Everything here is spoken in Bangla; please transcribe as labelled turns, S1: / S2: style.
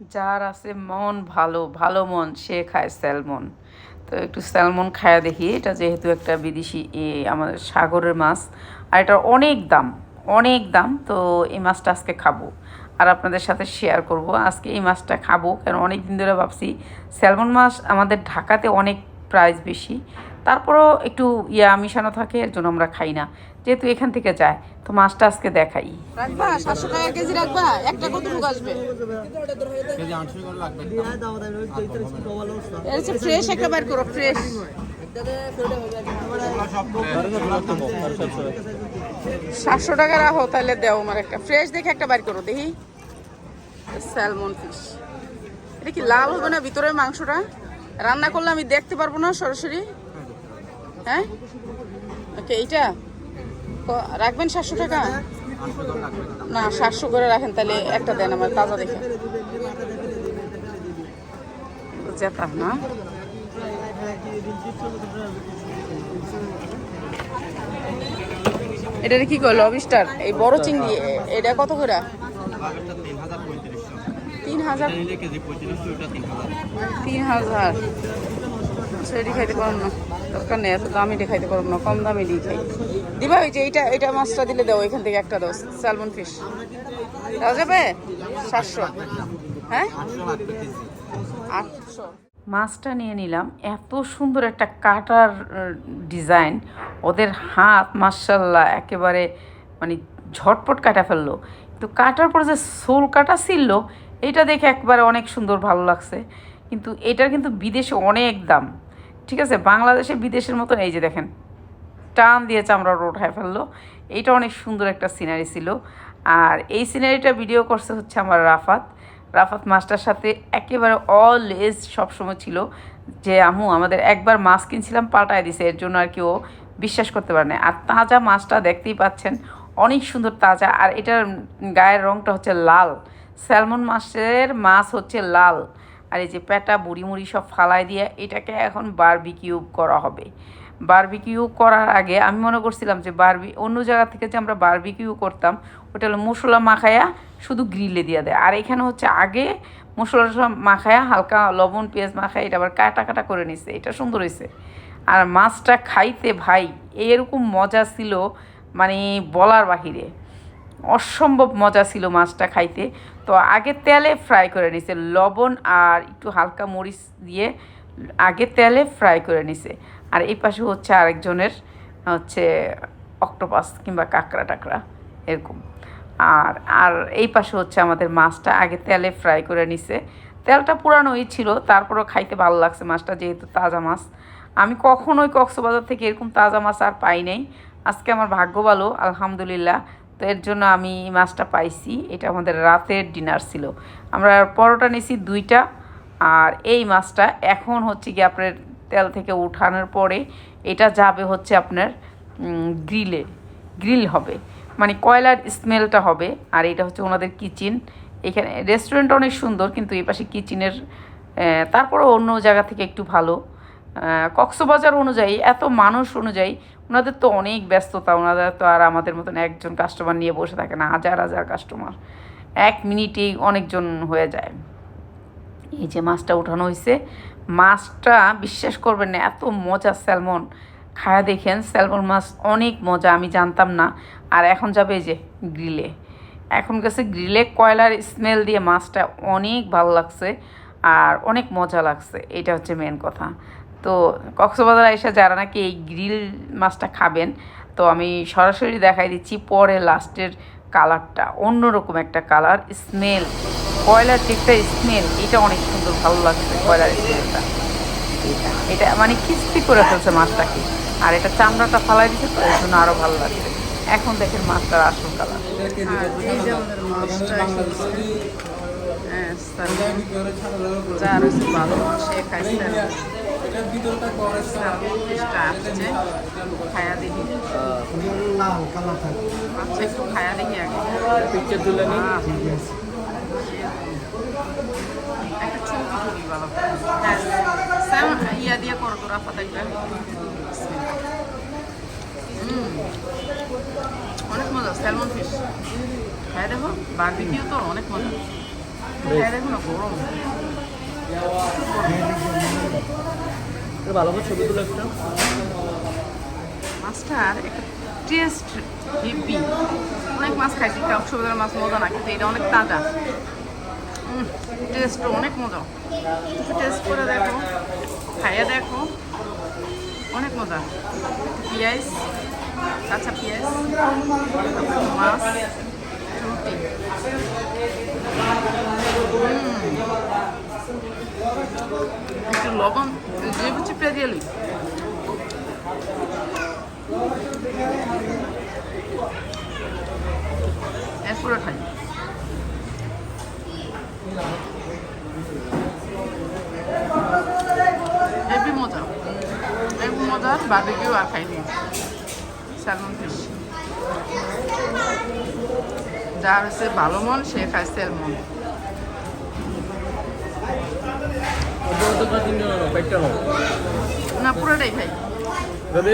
S1: যার আছে মন ভালো ভালো মন, সে খায় স্যালমন। তো একটু স্যালমন খায়া দেখি, এটা যেহেতু একটা বিদেশি, এ আমাদের সাগরের মাছ, আর এটা অনেক দাম অনেক দাম, তো এই মাছটা আজকে খাব। আর আপনাদের সাথে শেয়ার করব, আজকে এই মাছটা খাব, কারণ অনেক দিন ধরে ভাবছি, স্যালমন মাছ আমাদের ঢাকাতে অনেক প্রাইস বেশি তারপরও একটু ইয়া মিশানো থাকে, এর জন্য আমরা খাই না। যেহেতু এখান থেকে যায়, তো মাছটা আজকে দেখাই।
S2: রাখবা, সাতশো টাকা কেজি রাখবা, একটা কতটুকু আসবে? ফ্রেশ একটা বার করো ফ্রেশ সাতশো টাকা রাখো, তাহলে দেও আমার একটা। ফ্রেশ দেখে একটা বার করো, দেখি। স্যালমন ফিশ এটা কি লাল হবে না ভিতরের মাংসটা? রান্না করলে আমি দেখতে পারব না সরাসরি। হ্যাঁ? ওকে এইটা? রাখবেন সাতশো টাকা? না সাতশো করে রাখেন তাহলে একটা দেন আমার তাজা দেখে। যেতাম না এটা কি কয় লবিস্টার এই বড় চিংড়ি এটা কত করে?
S3: তিন হাজার।
S2: তিন হাজার। সেটি খাইতে পারব না। দরকার নেই, এত দামি দিয়ে খাইতে পারব না, কম দামি দিয়ে খাই। দিবা ওই যে এইটা এইটা মাছটা দিলে দাও এখান থেকে একটা দাও স্যালমন ফিশ দেওয়া যাবে? সাতশো। হ্যাঁ?
S3: আটশো।
S1: মাছটা নিয়ে নিলাম। এত সুন্দর একটা কাটার ডিজাইন। ওদের হাত মার্শাল্লাহ একেবারে মানে ঝটপট কাটা ফেলল। কিন্তু কাটার পর যে সোল কাটা ছিল এটা দেখে একবারে অনেক সুন্দর ভালো লাগছে। কিন্তু এটার কিন্তু বিদেশে অনেক দাম। ঠিক আছে, বাংলাদেশে বিদেশের মতন, এই যে দেখেন, টান দিয়ে চামড়াটা উঠায় ফেলল। এইটা অনেক সুন্দর একটা সিনারি ছিল। আর এই সিনারিটা ভিডিও করছে হচ্ছে আমার রাফাত। রাফাত মাছটার সাথে একেবারে অল এজ সবসময় ছিল। যে আমু আমাদের একবার মাছ কিনছিলাম, পাল্টায় দিছে, এর জন্য আর কি ও বিশ্বাস করতে পারে না আর তাজা মাছটা দেখতেই পাচ্ছেন, অনেক সুন্দর তাজা। আর এটার গায়ের রংটা হচ্ছে লাল। স্যালমন মাছের মাছ হচ্ছে লাল। আর এই যে পেটা বুড়ি মুড়ি সব ফালাই দিয়ে এটাকে এখন বারবিকিউ করা হবে। বারবিকিউ করার আগে আমি মনে করছিলাম যে বারবি অন্য জায়গা থেকে যে আমরা বারবিকিউ করতাম, ওটা হলো মশলা মাখায়া শুধু গ্রিলে দিয়ে দেয়। আর এখানে হচ্ছে আগে মশলা মাখায়া হালকা লবণ, পেঁয়াজ মাখায় এটা আবার কাটা কাটা করে নিছে। এটা সুন্দর হয়েছে আর মাছটা খাইতে ভাই, এরকম মজা ছিল মানে বলার বাহিরে। অসম্ভব মজা ছিল মাছটা খাইতে। তো আগে তেলে ফ্রাই করে নিছে, লবণ আর একটু হালকা মরিচ দিয়ে আগে তেলে ফ্রাই করে নিছে। আর এই পাশে হচ্ছে আরেকজনের হচ্ছে অক্টোপাস কিংবা কাঁকড়া টাকড়া, এরকম। আর আর এই পাশে হচ্ছে আমাদের মাছটা আগে তেলে ফ্রাই করে নিছে। তেলটা পুরানোই ছিল, তারপরেও খাইতে ভালো লাগছে মাছটা যেহেতু তাজা মাছ। আমি কখনোই কক্সবাজার থেকে এরকম তাজা মাছ আর পাই নাই। আজকে আমার ভাগ্য ভালো, আলহামদুলিল্লাহ। এর জন্য আমি মাছটা পাইছি। এটা আমাদের রাতের ডিনার ছিল। আমরা পরোটা নিছি দুইটা। আর এই মাছটা এখন হচ্ছে কি আপনার তেল থেকে উঠানোর পরে এটা যাবে হচ্ছে আপনার গ্রিলে। গ্রিল হবে। মানে কয়লার স্মেলটা হবে। আর এটা হচ্ছে ওনাদের কিচেন। এখানে রেস্টুরেন্ট অনেক সুন্দর, কিন্তু এই পাশে কিচেনের তারপরেও অন্য জায়গা থেকে একটু ভালো। কক্সবাজার অনুযায়ী, এত মানুষ অনুযায়ী, ওনাদের তো অনেক ব্যস্ততা ওনাদের তো আর আমাদের মতন একজন কাস্টমার নিয়ে বসে থাকে না, হাজার হাজার কাস্টমার এক মিনিটেই অনেকজন হয়ে যায়। এই যে মাছটা উঠানো হয়েছে মাছটা বিশ্বাস করবেন না, এত মজা স্যালমন খায়া দেখেন স্যালমন মাছ অনেক মজা, আমি জানতাম না। আর এখন যাবে যে গ্রিলে এখন গেছে গ্রিলে কয়লার স্মেল দিয়ে মাছটা অনেক ভালো লাগছে, আর অনেক মজা লাগছে, এটা হচ্ছে মেন কথা। তো কক্সবাজার এসে যারা নাকি এই গ্রিল মাছটা খাবেন, তো আমি সরাসরি দেখাই দিচ্ছি পরে লাস্টের কালারটা। অন্যরকম একটা কালার, স্মেল। কয়লার যে স্মেল, এটা অনেক সুন্দর, ভালো লাগছে কয়লার স্মেলটা। এটা মানে খিস্তি করে ফেলছে মাছটাকে। আর এটা চামড়াটা ফালাই দিচ্ছে তো এর জন্য আরও ভালো লাগছে। এখন দেখেন মাছটার আসল কালার। এই। হ্যাঁ। ভালো, সে খায় খায়া দেখি। আচ্ছা একটু খায়া দেখি আগে।
S3: পিকচার তুলে
S1: আহ, একটা ছবি তুলি। হ্যাঁ, ইয়া দিয়ে করো অনেক মজা স্যালমন ফিশ হ্যাঁ দেখো বারবিকিউ তো অনেক মজা।
S2: খাইয়া দেখো না গরম। মাছটার একটা টেস্ট হেভি অনেক মাছ খাইছি কক্সবাজারের মাছ মজা না কিন্তু এটা অনেক তাজা। টেস্টও অনেক মজা। একটু টেস্ট করে দেখো, খাইয়া দেখো, অনেক মজা। পেঁয়াজ, কাঁচা পেঁয়াজ, মাছ, রুটি। একটু লবণ লেবু চিপড়ে দিয়ে লই। এরপরে খাই। হেভি মজা। হেভি মজার বার্বিকিউ আর খাইনি স্যালমন ফিশ যার হচ্ছে ভালো মন, সে খায় স্যালমন না পুরোটাই
S3: ভেবে